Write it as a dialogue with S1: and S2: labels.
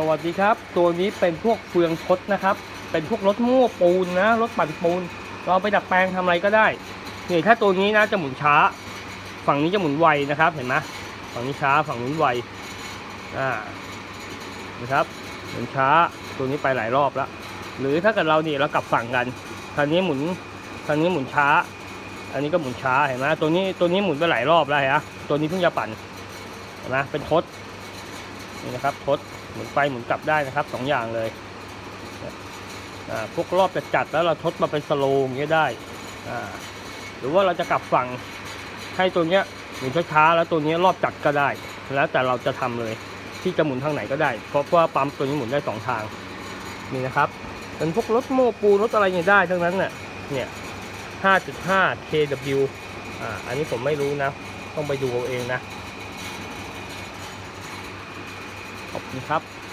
S1: สวัสดีครับ ตัวนี้เป็นพวกเฟืองทดนะครับ เป็นพวกรถโม้ปูนนะรถปั่นปูน เราเอาไปดัดแปลงทำอะไรก็ได้เนี่ยถ้าตัวนี้นะจะหมุนช้า ฝั่งนี้จะหมุนไวนะครับ เห็นไหมฝั่งนี้ช้าฝั่งนู้นไวอ่านะครับหมุนช้าตัวนี้ไปหลายรอบแล้วหรือถ้าเกิดเราเนี่ยเรากลับฝั่งกันคันนี้หมุนคันนี้หมุนช้า อันนี้ก็หมุนช้าเห็นไหมตัวนี้ตัวนี้หมุนไปหลายรอบแล้วเห็นไหมตัวนี้เพิ่งจะปั่นเห็นไหมเป็นทดนี่นะครับทด มุนไปหมุนกลับได้นะครับสองอย่างเลยพวกรอบจะจัดแล้วเราทดมาเป็นสโลว์อย่างเงี้ยได้ หรือว่าเราจะกลับฝั่งให้ตัวเนี้ยหมุนช้าๆแล้วตัวเนี้ยรอบจัดก็ได้ แล้วแต่เราจะทำเลยที่จะหมุนทางไหนก็ได้ เพราะว่าปั๊มตัวนี้หมุนได้สองทางนี่นะครับ เป็นพวกรถโม้ปูรถอะไรเนี่ยได้ทั้งนั้นเนี่ยเนี่ย 5.5 kW อ่าอันนี้ผมไม่รู้นะ ต้องไปดูเอาเองนะ ขอบคุณครับ